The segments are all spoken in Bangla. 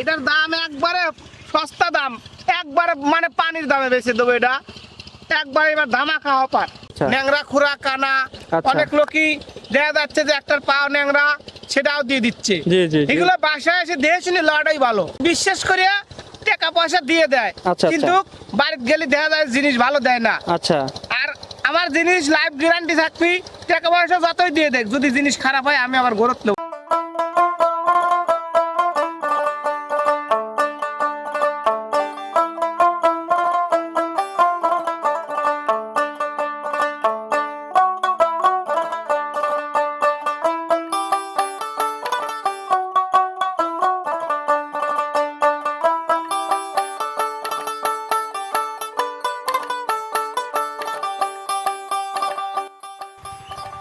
এটার দাম একবারে সস্তা দাম। একবারে মানে পানির দামে বেশি দেবো এটা। একবার এবার ধামাকা অফার। আচ্ছা। ন্যাংরা খুরা কানা আচ্ছা। অনেক লোকই দেখা যাচ্ছে যে একটার পাও ন্যাংরা সেটাও দিয়ে দিচ্ছে। এগুলো বাসায় এসে দেখে শুনে লওয়াটাই ভালো। বিশ্বাস করে টাকা পয়সা দিয়ে দেয়। আচ্ছা, কিন্তু বাড়িতে গেলে দেখা যায় জিনিস ভালো দেয় না। আচ্ছা। আর আমার জিনিস লাইফ গ্যারান্টি থাকবি টাকা পয়সা যতই দিয়ে দেখ যদি জিনিস খারাপ হয় আমি আবার গরত নেব।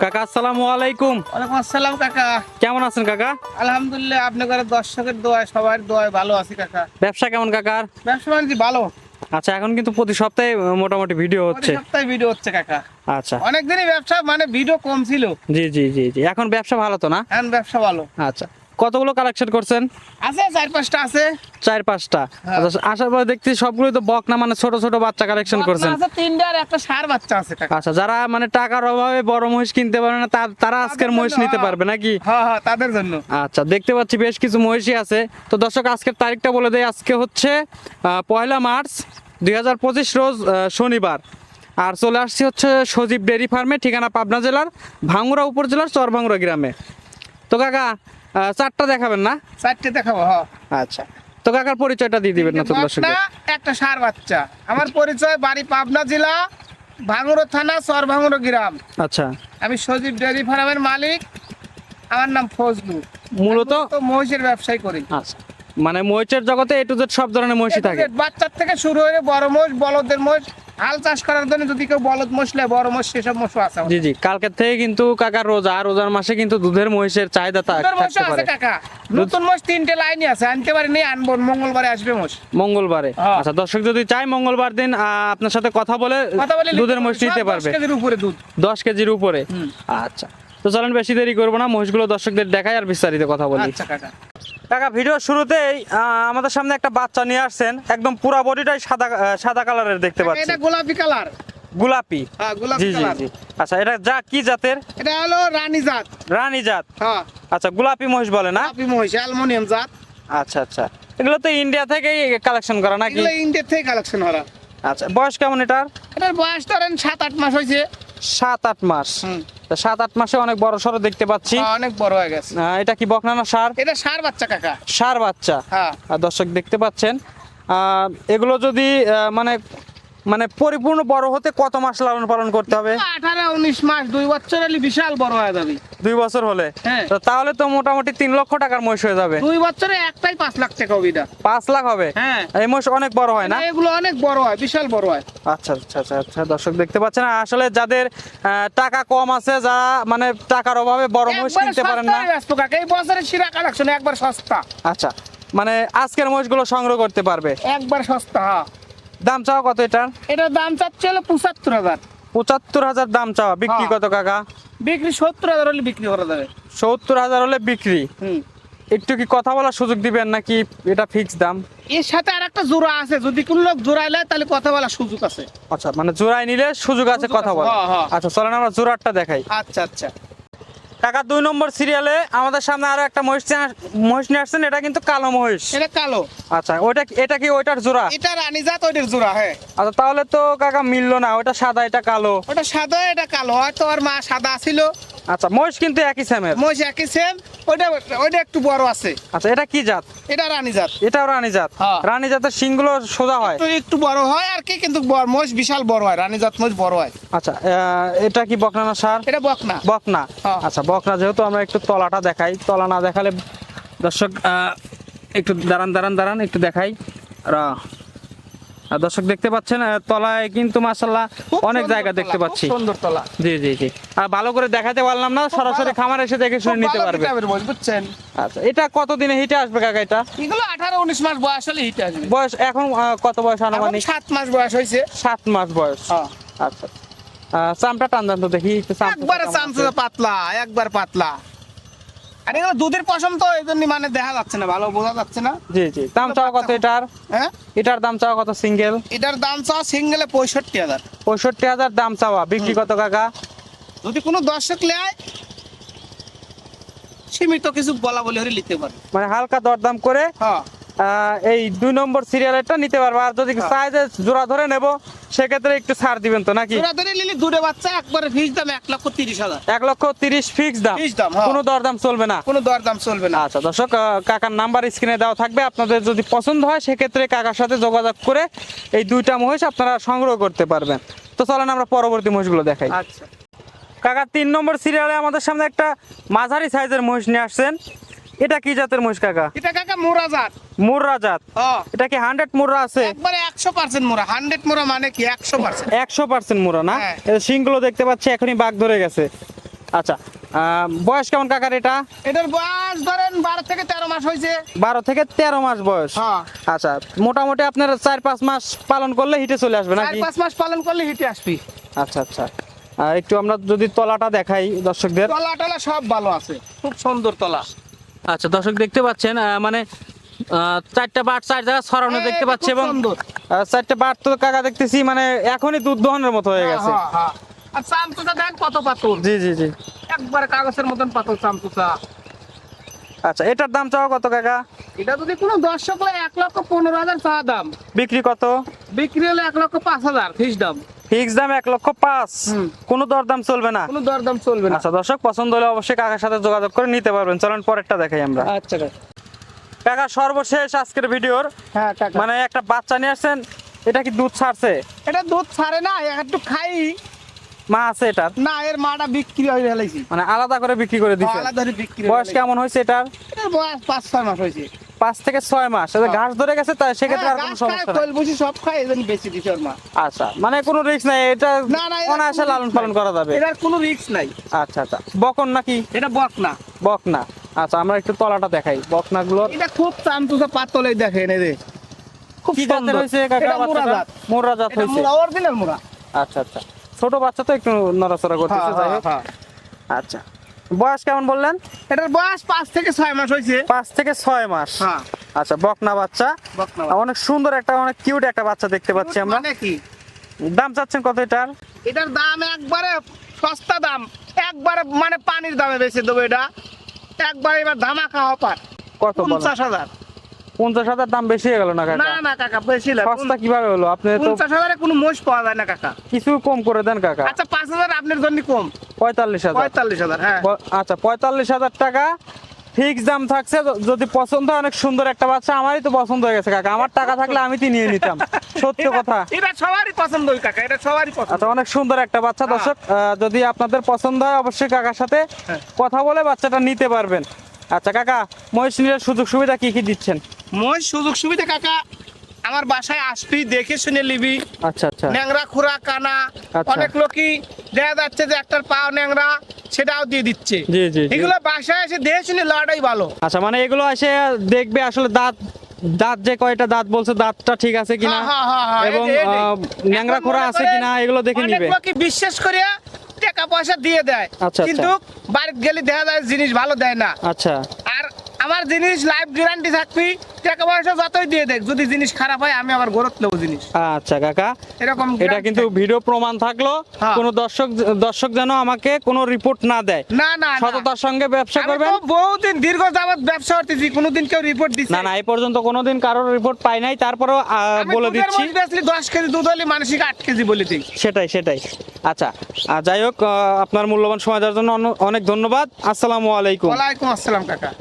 কাকা আসসালামু আলাইকুম। ওয়ালাইকুম আসসালাম কাকা। কেমন আছেন কাকা? আলহামদুলিল্লাহ আপনাদের দর্শকের দোয়ায় সবার দোয়ায় ভালো আছি কাকা। ব্যবসা কেমন কাকার? ব্যবসা বাণিজ্য ভালো। আচ্ছা এখন কিন্তু প্রতি সপ্তাহে মোটামুটি ভিডিও প্রতি হচ্ছে। সপ্তাহে ভিডিও হচ্ছে কাকা। আচ্ছা। অনেকদিনই ব্যবসা মানে ভিডিও কম ছিল। জি জি জি জি এখন ব্যবসা ভালো তো না? এখন ব্যবসা ভালো। আচ্ছা। কতগুলো কালেকশন করছেন? আছে চার পাঁচটা আছে। চার পাঁচটা। হ্যাঁ। আচ্ছা আসার পর দেখছি সবগুলো তো বক না মানে ছোট ছোট বাচ্চা কালেকশন করছেন। আছে তিনটা আর একটা সার বাচ্চা আছে আচ্ছা যারা মানে টাকার অভাবে বড় মহিষ কিনতে পারে না তার- তারা আজকের মহিষ নিতে হ্যাঁ। পারবে নাকি? হ্যাঁ হ্যাঁ তাদের জন্য। আচ্ছা দেখতে পাচ্ছি বেশ কিছু মহিষী আছে। তো দর্শক আজকের তারিখটা বলে দেয় আজকে হচ্ছে পয়লা মার্চ দুই হাজার পঁচিশ রোজ শনিবার। আর চলে আসছি হচ্ছে সজীব ডেয়ারি ফার্মে ঠিকানা পাবনা জেলার ভাঙ্গুরা উপজেলার চরভাঙ্গুরা গ্রামে। তো কাকা চারটা দেখাবেন না? চারটে দেখাবো হ্যাঁ আচ্ছা। তো কাকার পরিচয়টা দিয়ে দিবেন না দর্শক বকনা, একটা সার বাচ্চা। আমার পরিচয় বাড়ি পাবনা জেলা ভাঙুরো থানা সর ভাঙুরো গ্রাম। আচ্ছা। আমি সজীব ডেয়ারি ফার্মের মালিক। আমার নাম ফজলু। মূলত? তো মহিষের ব্যবসায় করি। আচ্ছা। মানে মহিষের জগতে এ টু জেড সব ধরনের মহিষই থাকে। বাচ্চার থেকে শুরু হয়ে বড় মোষ বলদের মোষ হাল চাষ করার জন্য যদি কেউ বলদ মোষ নেয় বড় মোষ সেসব মোষ আছে জি জি কালকের থেকে কিন্তু কাকার রোজা রোজার মাসে কিন্তু দুধের মহিষের চাহিদা থাকতে আছে পারে। কাকা। নতুন মোষ তিনটে লাইনই আছে আনতে পারি নেই আনব মঙ্গলবারে আসবে মোষ মঙ্গলবারে। হ্যাঁ। আচ্ছা দর্শক যদি চাই মঙ্গলবার দিন আপনার সাথে কথা বলে দুধের মহিষ নিতে পারবে। কেজির উপরে দুধ। দশ কেজির উপরে। আচ্ছা তো চলেন বেশি দেরি করব না মহিষগুলো দর্শকদের দেখাই আর বিস্তারিত কথা বলি। আচ্ছা কাকা। কাকা ভিডিও শুরুতেই আমাদের সামনে একটা বাচ্চা নিয়ে আসছেন। একদম পুরা বডিটাই সাদা সাদা কালারের দেখতে পাচ্ছি। এটা গোলাপি কালার। গোলাপি? হ্যাঁ গোলাপি জি জি জি। আচ্ছা এটা যা কি জাতের? এটা হলো রানী জাত। রানী জাত? হ্যাঁ। আচ্ছা গোলাপি মহিষ বলে না? গোলাপি মহিষ অ্যালমোনিয়াম জাত। আচ্ছা আচ্ছা। এগুলো তো ইন্ডিয়া থেকেই কালেকশন করা নাকি? এগুলো ইন্ডিয়া থেকে কালেকশন করা। আচ্ছা বয়স কেমন এটার? এটার বয়স ধরেন সাত আট মাস হয়েছে। সাত আট মাস। তা সাত আট মাসে অনেক বড় সড়ো দেখতে পাচ্ছি। হ্যাঁ, অনেক বড় হয়ে গেছে। এটা কি বকনানা সার? এটা সার বাচ্চা কাকা। সার বাচ্চা। হ্যাঁ। আর দর্শক দেখতে পাচ্ছেন। আহ, এগুলো যদি আহ, মানে মানে পরিপূর্ণ বড় হতে কত মাস লালন পালন করতে হবে? আঠারো উনিশ মাস দুই বছর হলে বিশাল বড় হয়ে যাবে। দুই বছর হলে? হ্যাঁ। তাহলে তো মোটামুটি তিন লক্ষ টাকার মহিষ হয়ে যাবে। দুই বছরে একটাই পাঁচ লাখ টাকা হবে এটা পাঁচ লাখ হবে? হ্যাঁ। এই মহিষ অনেক বড় হয় না? এগুলো অনেক বড় হয় বিশাল বড় হয়। আচ্ছা আচ্ছা আচ্ছা আচ্ছা দর্শক দেখতে পাচ্ছেন আসলে যাদের টাকা কম আছে যারা মানে টাকার অভাবে বড় মহিষ কিনতে পারেন না। ব্যস্ত কাকা এই বছরের সিরা কালেকশন একবার সস্তা। আচ্ছা মানে আজকের মহিষগুলো সংগ্রহ করতে পারবে? একবার সস্তা হ্যাঁ। দাম চাওয়া কত এটার? এটার দাম চাচ্ছে হলো পঁচাত্তর হাজার। পঁচাত্তর হাজার দাম চাওয়া বিক্রি হ্যাঁ। কত কাকা? বিক্রি সত্তর হাজার হলে বিক্রি করা যাবে। সত্তর হাজার হলে বিক্রি? হুম। একটু কি কথা বলার সুযোগ দিবেন নাকি এটা ফিক্স দাম? এর সাথে আর একটা জোড়া আছে যদি কোন লোক জোড়াইলে তাহলে কথা বলার সুযোগ আছে। আচ্ছা মানে জোড়ায় নিলে সুযোগ আছে কথা বলা হ্যাঁ, হ্যাঁ। আচ্ছা চলেন আমরা জোড়ারটা দেখাই। আচ্ছা আচ্ছা। কাকা দুই নম্বর সিরিয়ালে আমাদের সামনে আরও একটা মহিষ মহিষ নিয়ে আসছেন এটা কিন্তু কালো মহিষ। এটা কালো। আচ্ছা ওইটা এটা কি ওইটার জোড়া? এটা রানী জাত ওইটার জোড়া হ্যাঁ। আচ্ছা তাহলে তো কাকা মিললো না ওটা সাদা এটা কালো। ওটা সাদা এটা কালো। হয়তো আর মা সাদা ছিল। আচ্ছা মহিষ কিন্তু একই সেমের মহিষ একই সেম ওইটা ওইটা একটু বড় আছে। আচ্ছা এটা কি জাত? এটা রানী জাত। এটাও রানী জাত। হ্যাঁ। রানী জাতের শিংগুলো সোজা হয়। একটু বড় হয় আর কি কিন্তু মহিষ বিশাল বড় হয় রানী জাত মহিষ বড় হয়। আচ্ছা এটা কি বকনানা সার? এটা বকনা। বকনা। হ্যাঁ। আচ্ছা বকনা যেহেতু আমরা একটু তলাটা দেখাই তলা না দেখালে দর্শক আহ, একটু দাঁড়ান দাঁড়ান দাঁড়ান একটু দেখাই। রা- দর্শক দেখতে পাচ্ছেন তলায় কিন্তু মাসাল্লাহ অনেক জায়গা দেখতে পাচ্ছি। সুন্দর তলা। জি জি জি। আর ভালো করে দেখাতে পারলাম না সরাসরি খামার এসে দেখে শুনে নিতে পারবে। বুঝছেন? আচ্ছা এটা কতদিনে হিটে আসবে কাকা এটা? এগুলো আঠারো উনিশ মাস বয়স হলে হিটে আসবে। বয়স এখন কত বয়স আনুমানিক? সাত মাস বয়স হয়েছে। সাত মাস বয়স। হ্যাঁ। আচ্ছা চামটা টান দেন তো দেখি চামটা একবারে চামচা পাতলা একবার পাতলা। আর এগুলো দুধের পশম তো এই জন্য মানে দেখা যাচ্ছে না ভালো বোঝা যাচ্ছে না। জি জি। দাম চাওয়া কত এটার? হ্যাঁ? এটার দাম চাওয়া কত সিঙ্গেল? এটার দাম চাওয়া সিঙ্গেলে পঁয়ষট্টি হাজার। পঁয়ষট্টি হাজার দাম চাওয়া। বিক্রি কত কাকা? যদি কোনো দর্শক নেয় সীমিত কিছু বলা বলি হলে নিতে পারে। মানে হালকা দরদাম করে হ্যাঁ। এই দুই নম্বর সিরিয়ালটা নিতে পারব। আর যদি হ্যাঁ। চাই যে জোড়া ধরে নেব সেক্ষেত্রে একটু ছাড় দিবেন তো নাকি? ধরে নিলি দুটো বাচ্চা একবারে ফিস দাম এক লক্ষ তিরিশ হাজার। এক লক্ষ তিরিশ ফিক্স দাম। হ্যাঁ। কোনো দরদাম চলবে না। কোনো দরদাম চলবে না। আচ্ছা দর্শক কাকার নাম্বার স্ক্রিনে দেওয়া থাকবে। আপনাদের যদি পছন্দ হয় সেক্ষেত্রে কাকার সাথে যোগাযোগ করে এই দুইটা মহিষ আপনারা সংগ্রহ করতে পারবেন। তো চলেন আমরা পরবর্তী মহিষগুলো দেখাই। আচ্ছা। কাকা তিন নম্বর সিরিয়ালে আমাদের সামনে একটা মাঝারি সাইজের মহিষ নিয়ে আসছেন। এটা কি জাতের মহিষ কাকা? এটা কাকা মোরাজাত। মুর্রা জাত হ্যাঁ। এটা কি হান্ড্রেড মুর্রা আছে? একবারে একশো পার্সেন্ট মোরা হান্ড্রেড মোরা মানে কি একশো পার্সেন্ট? একশো পার্সেন্ট মুরা না? হ্যাঁ। শিংগুলো দেখতে পাচ্ছি এখনই বাঘ ধরে গেছে। আচ্ছা আহ, বয়স কেমন কাকার এটা? এটার বয়স ধরেন বারো থেকে তেরো মাস হয়েছে। বারো থেকে তেরো মাস বয়স। হ্যাঁ। আচ্ছা মোটামুটি আপনার চার পাঁচ মাস পালন করলে হিটে চলে আসবে চার নাকি পাঁচ মাস পালন করলে হিটে আসবি। আচ্ছা আচ্ছা। আর একটু আমরা যদি তলাটা দেখাই দর্শকদের। তলা টলা সব ভালো আছে। খুব সুন্দর তলা। আচ্ছা দর্শক দেখতে পাচ্ছেন আহ, মানে চারটা বাট চার ছড়ানো দেখতে পাচ্ছি এবং চারটা বাট তো কাকা দেখতেছি মানে এখনই দুধ দহনের মতো হয়ে গেছে। হ্যাঁ, হ্যাঁ। আর চামচুচা দেখ কত পাতল জি জি জি। একবার কাগজের মতন পাতল চামচুচা আচ্ছা এটার দাম চাওয়া কত কাকা? এটা যদি কোনো দর্শক এক লক্ষ পনেরো হাজার চা দাম। বিক্রি কত? বিক্রি হলে এক লক্ষ পাঁচ হাজার ফিস দাম। ফিক্স দাম এক লক্ষ পাঁচ। কোনো দরদাম চলবে না। কোনো দরদাম চলবে না। আচ্ছা দর্শক পছন্দ হলে অবশ্যই কাকার সাথে যোগাযোগ করে নিতে পারবেন। চলেন পরেরটা দেখাই আমরা। আচ্ছা কাকা সর্বশেষ আজকের ভিডিওর। হ্যাঁ কাকা মানে একটা বাচ্চা নিয়ে আসছেন এটা কি দুধ ছাড়ছে? এটা দুধ ছাড়ে না একটু খাই। মা আছে এটার না এর মাটা বিক্রি হয়ে ফেলাইছি। মানে আলাদা করে বিক্রি করে দিচ্ছে আলাদা করে বিক্রি বয়স কেমন হয়েছে এটার? এটার বয়স পাঁচ ছয় মাস হয়েছে। পাঁচ থেকে ছয় মাস। হ্যাঁ। ঘাস ধরে গেছে তাই সেক্ষেত্রে আর হ্যাঁ, কোনো সমস্যা নেই। খোল সব খায় এজন্য বেশি দিছে ওর মা। আচ্ছা মানে কোনো রিস্ক নাই এটা না না এটার অনায়াসে লালন পালন করা যাবে। এটার কোনো রিস্ক নাই। আচ্ছা আচ্ছা। বকন নাকি? এটা বক না। বক না আচ্ছা আমরা একটু তলাটা দেখাই। বকনা গুলোর এটা খুব চামচুসা পাতলে দেখেন এই যে। খুব সুন্দর। কাকা বাচ্চাটা? জাত। হয়েছে। মুরা অরিজিনাল মুরা। আচ্ছা আচ্ছা। ছোট বাচ্চা তো একটু নড়াচড়া করতেছে যাই হোক। হ্যাঁ। আচ্ছা। বয়স কেমন বললেন? এটার বয়স পাঁচ থেকে ছয় মাস হয়েছে। পাঁচ থেকে ছয় মাস। হ্যাঁ। আচ্ছা বকনা বাচ্চা। অনেক সুন্দর একটা অনেক কিউট একটা বাচ্চা দেখতে পাচ্ছি আমরা। মানে দাম চাচ্ছেন কত এটার? এটার দাম একবারে সস্তা দাম। একবারে মানে পানির দামে বেশি দেবো এটা। একবারে এবার ধামাকা হপার কত পঞ্চাশ হাজার। পঞ্চাশ হাজার দাম বেশি হয়ে গেল না কাকা? না না কাকা বেশি সস্তা কীভাবে হলো? আপনি তো পঞ্চাশ হাজারে কোনো মোষ পাওয়া যায় না কাকা। কিছু কম করে দেন কাকা। আচ্ছা পাঁচ হাজার আপনার জন্য কম। পঁয়তাল্লিশ হাজার। পঁয়তাল্লিশ হাজার হ্যাঁ। আচ্ছা পঁয়তাল্লিশ হাজার টাকা ফিক্স দাম থাকছে। যদি পছন্দ হয় অনেক সুন্দর একটা বাচ্চা। আমারই তো পছন্দ হয়ে গেছে কাকা। আমার টাকা থাকলে আমি তো নিয়ে নিতাম। সত্য কথা। এটা সবারই পছন্দ ওই কাকা। এটা সবারই পছন্দ। আচ্ছা অনেক সুন্দর একটা বাচ্চা। হ্যাঁ। দর্শক যদি আপনাদের পছন্দ হয় অবশ্যই কাকার সাথে হ্যাঁ। কথা বলে বাচ্চাটা নিতে পারবেন। আচ্ছা কাকা মহিষ নিলে সুযোগ সুবিধা কি কি দিচ্ছেন? মহিষ সুযোগ সুবিধা কাকা আমার বাসায় আসবি দেখে শুনে নিবি। আচ্ছা আচ্ছা। ন্যাংরা খুরা কানা আচ্ছা। অনেক লোকই দেখা যাচ্ছে যে একটার পাও ন্যাংরা সেটাও দিয়ে দিচ্ছে। জি জি। এগুলো বাসায় এসে দেখে শুনে লওয়াটাই ভালো। আচ্ছা মানে এগুলো এসে দেখবে আসলে দাঁত দাঁত যে কয়টা দাঁত বলছে দাঁতটা ঠিক আছে কিনা? হ্যাঁ, হ্যাঁ, হ্যাঁ, এবং ন্যাংরা খোরা আছে কিনা এগুলো দেখে নিবে। বিশ্বাস করে টাকা পয়সা দিয়ে দেয়। আচ্ছা, কিন্তু বাড়ি গেলে দেখা যায় জিনিস ভালো দেয় না। আচ্ছা। আমার জিনিস লাইফ গ্যারান্টি থাকবি টাকা পয়সা যতই দিয়ে দেখ যদি জিনিস খারাপ হয় আমি আবার গরত নেব জিনিস। আচ্ছা কাকা। এরকম এটা কিন্তু ভিডিও প্রমাণ থাকল। হ্যাঁ। কোনো দর্শক দর্শক যেন আমাকে কোনো রিপোর্ট না দেয়। না না। সততার সঙ্গে ব্যবসা করবেন? বহুদিন দীর্ঘ যাবত ব্যবসা করতেছি কোনোদিন কেউ রিপোর্ট দিচ্ছে না না এই পর্যন্ত কোনোদিন কারোর রিপোর্ট পাই নাই। তারপরেও বলে দিচ্ছি। দশ কেজি দুধ হলে মানসিক আট কেজি বলে দিই। সেটাই সেটাই। আচ্ছা আর যাই হোক আপনার মূল্যবান সময় দেওয়ার জন্য অন- অনেক ধন্যবাদ। আসসালামু আলাইকুম। ওয়ালাইকুম আসসালাম কাকা।